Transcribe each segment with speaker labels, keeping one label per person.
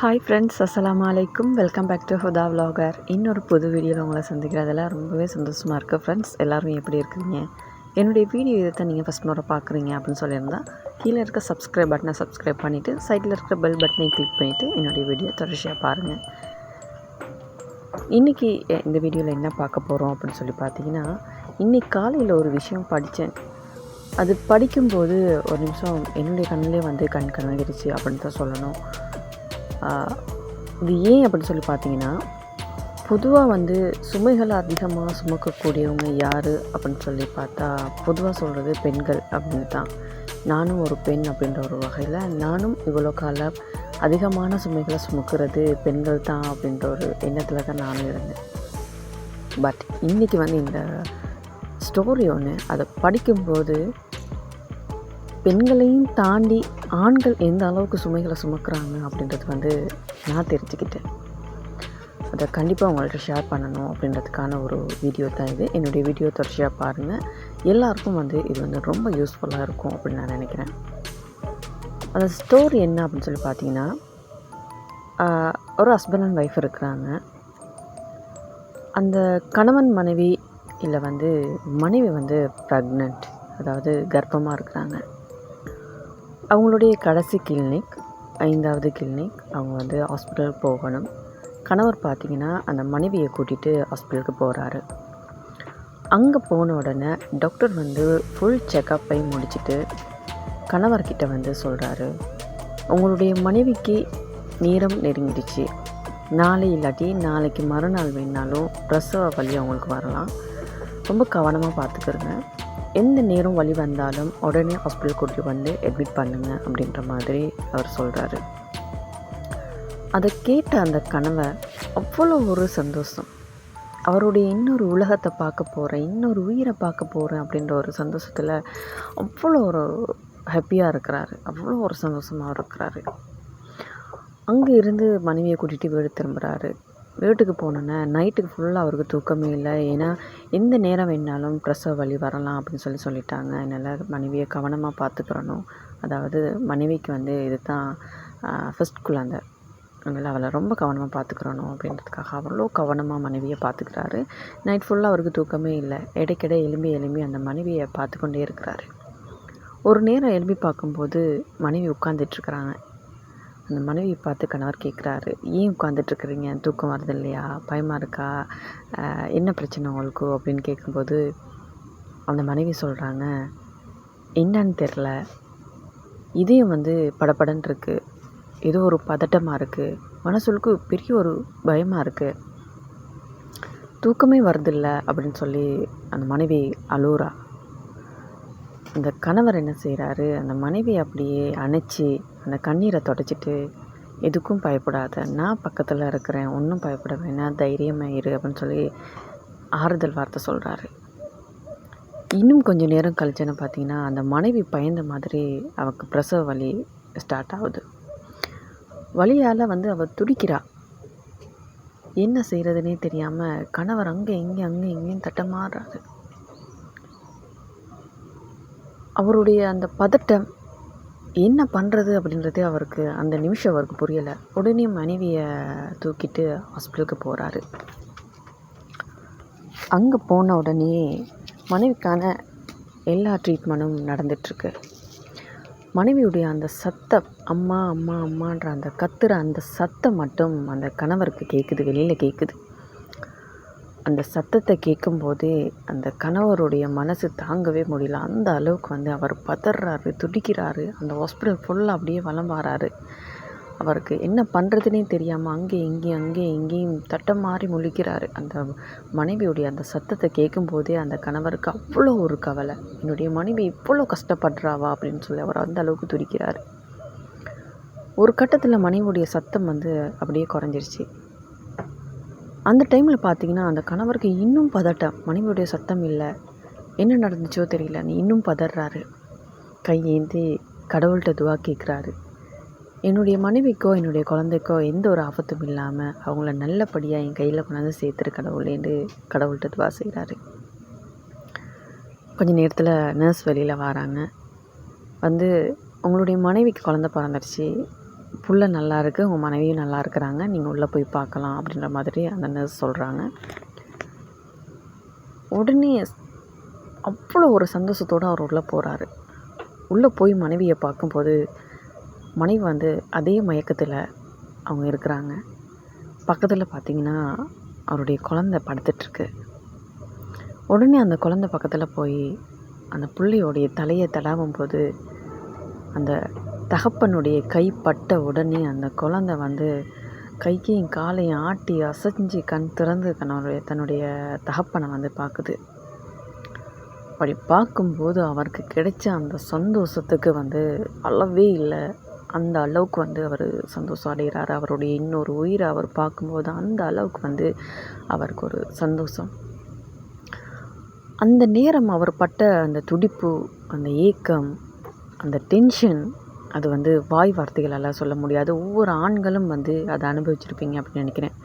Speaker 1: Hi friends அஸ்லாம் அலைக்கும் welcome back to Huda vlogger இன்னொரு புது வீடியோவில் உங்களை சந்திக்கிறதுல ரொம்பவே சந்தோஷமாக இருக்குது ஃப்ரெண்ட்ஸ் எல்லோரும் எப்படி இருக்கீங்க? என்னுடைய வீடியோ இதை நீங்கள் ஃபஸ்ட் முறை பார்க்குறீங்க அப்படின்னு சொல்லியிருந்தால் கீழே இருக்க சப்ஸ்கிரைப் பட்டனை சப்ஸ்கிரைப் பண்ணிவிட்டு சைடில் இருக்கிற பெல் பட்டனை கிளிக் பண்ணிவிட்டு என்னுடைய வீடியோ தொடர்ச்சியாக பாருங்கள் இன்றைக்கி இந்த வீடியோவில் என்ன பார்க்க போகிறோம் அப்படின்னு சொல்லி பார்த்தீங்கன்னா இன்றைக்கி காலையில் ஒரு விஷயம் படித்தேன் அது படிக்கும்போது ஒரு நிமிஷம் என்னுடைய கண்ணிலே வந்து கண் கலங்கிருச்சு அப்படின்னு தான் சொல்லணும். இது ஏன் அப்படின்னு சொல்லி பார்த்தீங்கன்னா பொதுவாக வந்து சுமைகள் அதிகமாக சுமக்கக்கூடியவங்க யார் அப்படின்னு சொல்லி பார்த்தா பொதுவாக சொல்கிறது பெண்கள் அப்படின்னு தான். நானும் ஒரு பெண் அப்படின்ற ஒரு வகையில் நானும் இவ்வளோ காலம் அதிகமான சுமைகளை சுமக்கிறது பெண்கள் தான் அப்படின்ற ஒரு எண்ணத்தில் தான் நானும் இருந்தேன். பட் இன்றைக்கி வந்து இந்த ஸ்டோரி ஒன்று அதை படிக்கும்போது பெண்களையும் தாண்டி ஆண்கள் எந்த அளவுக்கு சுமைகளை சுமக்கிறாங்க அப்படின்றது வந்து நான் தெரிஞ்சுக்கிட்டேன். அதை கண்டிப்பாக உங்கள்கிட்ட ஷேர் பண்ணணும் அப்படின்றதுக்கான ஒரு வீடியோ தான் இது. என்னுடைய வீடியோ தொடர்ச்சியாக பாருங்கள் எல்லாருக்கும் வந்து இது வந்து ரொம்ப யூஸ்ஃபுல்லாக இருக்கும் அப்படின்னு நான் நினைக்கிறேன். அந்த ஸ்டோரி என்ன அப்படின்னு சொல்லி பார்த்தீங்கன்னா ஒரு ஹஸ்பண்ட் அண்ட் ஒய்ஃப் இருக்கிறாங்க. அந்த கணவன் மனைவி இல்லை வந்து மனைவி வந்து ப்ரெக்னென்ட் அதாவது கர்ப்பமாக இருக்கிறாங்க. அவங்களுடைய கடைசி கிளினிக் ஐந்தாவது கிளினிக் அவங்க வந்து ஹாஸ்பிட்டல் போகணும். கணவர் பார்த்தீங்கன்னா அந்த மனைவியை கூட்டிகிட்டு ஹாஸ்பிட்டலுக்கு போகிறாரு அங்கே போன உடனே டாக்டர் வந்து ஃபுல் செக்கப்பை முடிச்சுட்டு கணவர்கிட்ட வந்து சொல்கிறாரு உங்களுடைய மனைவிக்கு நேரம் நெருங்கிடுச்சு. நாளை இல்லாட்டி நாளைக்கு மறுநாள் வேணாலும் பிரசவ வழி அவங்களுக்கு வரலாம். ரொம்ப கவனமாக பார்த்துக்கிறங்க எந்த நேரம் வழி வந்தாலும் உடனே ஹாஸ்பிட்டல் கூட்டி வந்து அட்மிட் பண்ணுங்க அப்படின்ற மாதிரி அவர் சொல்கிறாரு அதை கேட்ட அந்த கனவை அவ்வளோ ஒரு சந்தோஷம். அவருடைய இன்னொரு உலகத்தை பார்க்க போகிறேன் இன்னொரு உயிரை பார்க்க போகிறேன் அப்படின்ற ஒரு சந்தோஷத்தில் அவ்வளோ ஒரு ஹாப்பியாக இருக்கிறாரு. அவ்வளோ ஒரு சந்தோஷமாக இருக்கிறாரு. அங்கே இருந்து மனைவியை கூட்டிகிட்டு வீடு திரும்புகிறாரு வீட்டுக்கு போனோன்னே நைட்டுக்கு ஃபுல்லாக அவருக்கு தூக்கமே இல்லை. ஏன்னா எந்த நேரம் வேணாலும் பிரசவ வலி வரலாம் அப்படின்னு சொல்லி சொல்லிட்டாங்க. அதனால் மனைவியை கவனமாக பார்த்துக்கிறணும் அதாவது மனைவிக்கு வந்து இது தான் ஃபஸ்ட் குழந்தை. அதனால் அவளை ரொம்ப கவனமாக பார்த்துக்கிறணும் அப்படின்றதுக்காக அவ்வளோ கவனமாக மனைவியை பார்த்துக்கிறாரு. நைட் ஃபுல்லாக அவருக்கு தூக்கமே இல்லை. இடைக்கிட எலும்பி எலும்பி அந்த மனைவியை பார்த்துக்கொண்டே இருக்கிறாரு. ஒரு நேரம் எலும்பி பார்க்கும்போது மனைவி உட்காந்துட்ருக்குறாங்க அந்த மனைவியை பார்த்து கணவர் கேட்குறாரு ஏன் உட்காந்துட்ருக்குறீங்க தூக்கம் வருது இல்லையா? பயமாக இருக்கா? என்ன பிரச்சனை உங்களுக்கு? அப்படின்னு கேட்கும்போது அந்த மனைவி சொல்கிறாங்க என்னன்னு தெரில இதயம் வந்து படபடன்னு இருக்கு. ஏதோ ஒரு பதட்டமாக இருக்குது மனசுக்கு பெரிய ஒரு பயமாக இருக்குது தூக்கமே வருதில்ல அப்படின்னு சொல்லி அந்த மனைவி அழுவுறா அந்த கணவர் என்ன செய்கிறாரு அந்த மனைவியை அப்படியே அணைச்சி அப்படின்ன கண்ணீரை தொடச்சிட்டு எதுக்கும் பயப்படாத நான் பக்கத்தில் இருக்கிறேன் ஒன்றும் பயப்பட வேணாம் தைரியமாக இரு அப்படின்னு சொல்லி ஆறுதல் வார்த்தை சொல்கிறாரு இன்னும் கொஞ்சம் நேரம் கழிச்சேன்னு பார்த்தீங்கன்னா அந்த மனைவி பயந்த மாதிரி அவளுக்கு பிரசவ வலி ஸ்டார்ட் ஆகுது. வழியால் வந்து அவள் துடிக்கிறா. என்ன செய்கிறதுனே தெரியாமல் கணவர் அங்கே இங்கே அங்கே இங்கேயும் தட்டமாடுறாரு. அவருடைய அந்த பதட்டம் என்ன பண்ணுறது அப்படின்றதே அவருக்கு அந்த நிமிஷம் அவருக்கு புரியலை. உடனே மனைவியை தூக்கிட்டு ஹாஸ்பிட்டலுக்கு போகிறாரு அங்கே போன உடனே மனைவிக்கான எல்லா ட்ரீட்மெண்ட்டும் நடந்துட்டுருக்கு. மனைவியுடைய அந்த சத்தம் அம்மா அம்மா அம்மான்ற அந்த கத்துற அந்த சத்தம் மட்டும் அந்த கணவருக்கு கேட்குது வெளியில் கேட்குது அந்த சத்தத்தை கேட்கும்போதே அந்த கணவருடைய மனசு தாங்கவே முடியல. அந்த அளவுக்கு வந்து அவர் பதறாரு துடிக்கிறாரு. அந்த ஹாஸ்பிட்டல் ஃபுல்லாக அப்படியே வலம் வராரு அவருக்கு என்ன பண்ணுறதுனே தெரியாமல் அங்கே இங்கேயும் அங்கே இங்கேயும் தட்டம் மாறி முழிக்கிறாரு. அந்த மனைவியுடைய அந்த சத்தத்தை கேட்கும்போதே அந்த கணவருக்கு அவ்வளோ ஒரு கவலை. என்னுடைய மனைவி இவ்வளோ கஷ்டப்படுறாவா? அப்படின்னு சொல்லி அவர் அந்த அளவுக்கு துடிக்கிறாரு. ஒரு கட்டத்தில் மனைவியுடைய சத்தம் வந்து அப்படியே குறைஞ்சிருச்சு. அந்த டைமில் பார்த்தீங்கன்னா அந்த கணவருக்கு இன்னும் பதட்டம் மனைவியுடைய சத்தம் இல்லை. என்ன நடந்துச்சோ தெரியல. நீ இன்னும் பதறாரு. கையேந்தி கடவுள்கிட்ட துவா கேட்குறாரு என்னுடைய மனைவிக்கோ என்னுடைய குழந்தைக்கோ எந்த ஒரு ஆபத்தும் இல்லாமல் அவங்கள நல்லபடியாக என் கையில் கொண்டாந்து சேர்த்துரு கடவுளேன்னு கடவுள்கிட்ட துவா செய்கிறாரு கொஞ்ச நேரத்தில் நர்ஸ் வெளியில் வராங்க. வந்து உங்களுடைய மனைவிக்கு குழந்த பிறந்துருச்சு. புள்ள நல்லா இருக்குது உங்கள் மனைவியும் நல்லா இருக்கிறாங்க நீங்கள் உள்ளே போய் பார்க்கலாம் அப்படின்ற மாதிரி அந்த நர்ஸ் சொல்கிறாங்க உடனே அவ்வளோ ஒரு சந்தோஷத்தோடு அவர் உள்ளே போகிறாரு உள்ளே போய் மனைவியை பார்க்கும்போது மனைவி வந்து அதே மயக்கத்தில் அவங்க இருக்கிறாங்க. பக்கத்தில் பார்த்தீங்கன்னா அவருடைய குழந்த படுத்துட்ருக்கு. உடனே அந்த குழந்த பக்கத்தில் போய் அந்த பிள்ளையோடைய தலையை தடாவும் போது அந்த தகப்பனுடைய கை பட்ட உடனே அந்த குழந்த வந்து கையையும் காலையும் ஆட்டி அசைஞ்சு கண் திறந்து தன்னுடைய தன்னுடைய தகப்பனை வந்து பார்க்குது. அப்படி பார்க்கும்போது அவருக்கு கிடைச்ச அந்த சந்தோஷத்துக்கு வந்து அளவே இல்லை. அந்த அளவுக்கு வந்து அவர் சந்தோஷம் அடைகிறாரு. அவருடைய இன்னொரு உயிரை அவர் பார்க்கும்போது அந்த அளவுக்கு வந்து அவருக்கு ஒரு சந்தோஷம். அந்த நேரம் அவர் பட்ட அந்த துடிப்பு அந்த ஏக்கம் அந்த டென்ஷன் அது வந்து வாய் வார்த்தைகளால் சொல்ல முடியாது. ஒவ்வொரு ஆண்களும் வந்து அதை அனுபவிச்சிருப்பீங்க அப்படின்னு நினைக்கிறேன்.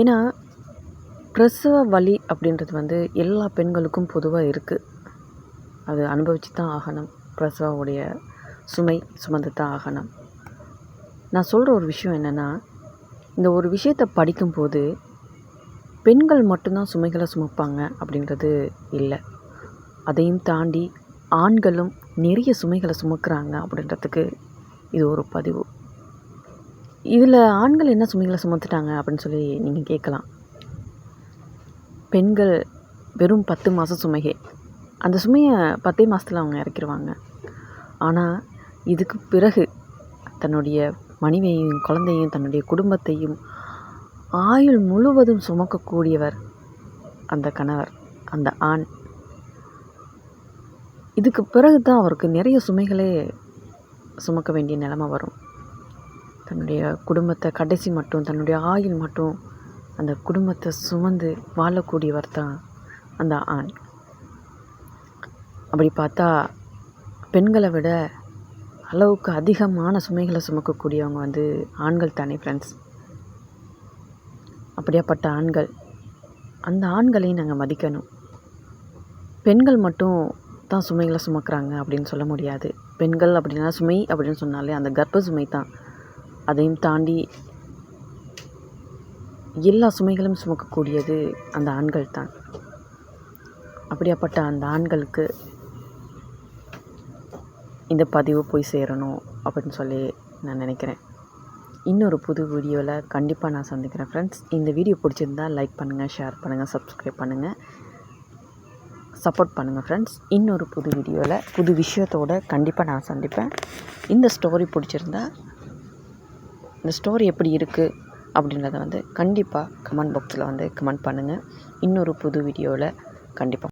Speaker 1: ஏன்னா பிரசவ வலி அப்படின்றது வந்து எல்லா பெண்களுக்கும் பொதுவாக இருக்குது அது அனுபவித்து தான் ஆகணும். பிரசவாவுடைய சுமை சுமந்து தான் ஆகணும். நான் சொல்கிற ஒரு விஷயம் என்னென்னா இந்த ஒரு விஷயத்தை படிக்கும்போது பெண்கள் மட்டும்தான் சுமைகளை சுமப்பாங்க அப்படின்றது இல்லை. அதையும் தாண்டி ஆண்களும் நிறைய சுமைகளை சுமக்கிறாங்க அப்படின்றதுக்கு இது ஒரு பதிவு. இதில் ஆண்கள் என்ன சுமைகளை சுமத்துட்டாங்க அப்படின்னு சொல்லி நீங்கள் கேட்கலாம். பெண்கள் வெறும் பத்து மாதம் சுமையே. அந்த சுமையை பத்தே மாதத்தில் அவங்க இறக்கிடுவாங்க ஆனால் இதுக்கு பிறகு தன்னுடைய மனைவியையும் குழந்தையும் தன்னுடைய குடும்பத்தையும் ஆயுள் முழுவதும் சுமக்கக்கூடியவர் அந்த கணவர் அந்த ஆண். இதுக்கு பிறகு தான் அவருக்கு நிறைய சுமைகளே சுமக்க வேண்டிய நிலமை வரும். தன்னுடைய குடும்பத்தை கடைசி மட்டும் தன்னுடைய ஆயுள் மட்டும் அந்த குடும்பத்தை சுமந்து வாழக்கூடியவர் தான் அந்த ஆண். அப்படி பார்த்தா பெண்களை விட அளவுக்கு அதிகமான சுமைகளை சுமக்கக்கூடியவங்க வந்து ஆண்கள் தானே ஃப்ரெண்ட்ஸ் அப்படியாப்பட்ட ஆண்கள். அந்த ஆண்களையும் நாங்கள் மதிக்கணும். பெண்கள் மட்டும் தான் சுமைகளை சுமக்கிறாங்க அப்படின்னு சொல்ல முடியாது. பெண்கள் அப்படின்னா சுமை அப்படின்னு சொன்னாலே அந்த கர்ப்ப சுமை தான். அதையும் தாண்டி எல்லா சுமைகளும் சுமக்கக்கூடியது அந்த ஆண்கள் தான். அப்படியாப்பட்ட அந்த ஆண்களுக்கு இந்த பதிவு போய் சேரணும் அப்படின்னு சொல்லி நான் நினைக்கிறேன். இன்னொரு புது வீடியோவில் கண்டிப்பாக நான் சந்திக்கிறேன் ஃப்ரெண்ட்ஸ் இந்த வீடியோ பிடிச்சிருந்தா லைக் பண்ணுங்கள் ஷேர் பண்ணுங்கள் சப்ஸ்கிரைப் பண்ணுங்கள் சப்போர்ட் பண்ணுங்கள் ஃப்ரெண்ட்ஸ் இன்னொரு புது வீடியோவில் புது விஷயத்தோடு கண்டிப்பாக நான் சந்திப்பேன். இந்த ஸ்டோரி பிடிச்சிருந்தா இந்த ஸ்டோரி எப்படி இருக்குது அப்படின்றத வந்து கண்டிப்பாக கமெண்ட் பாக்ஸில் வந்து கமெண்ட் பண்ணுங்கள் இன்னொரு புது வீடியோவில் கண்டிப்பாக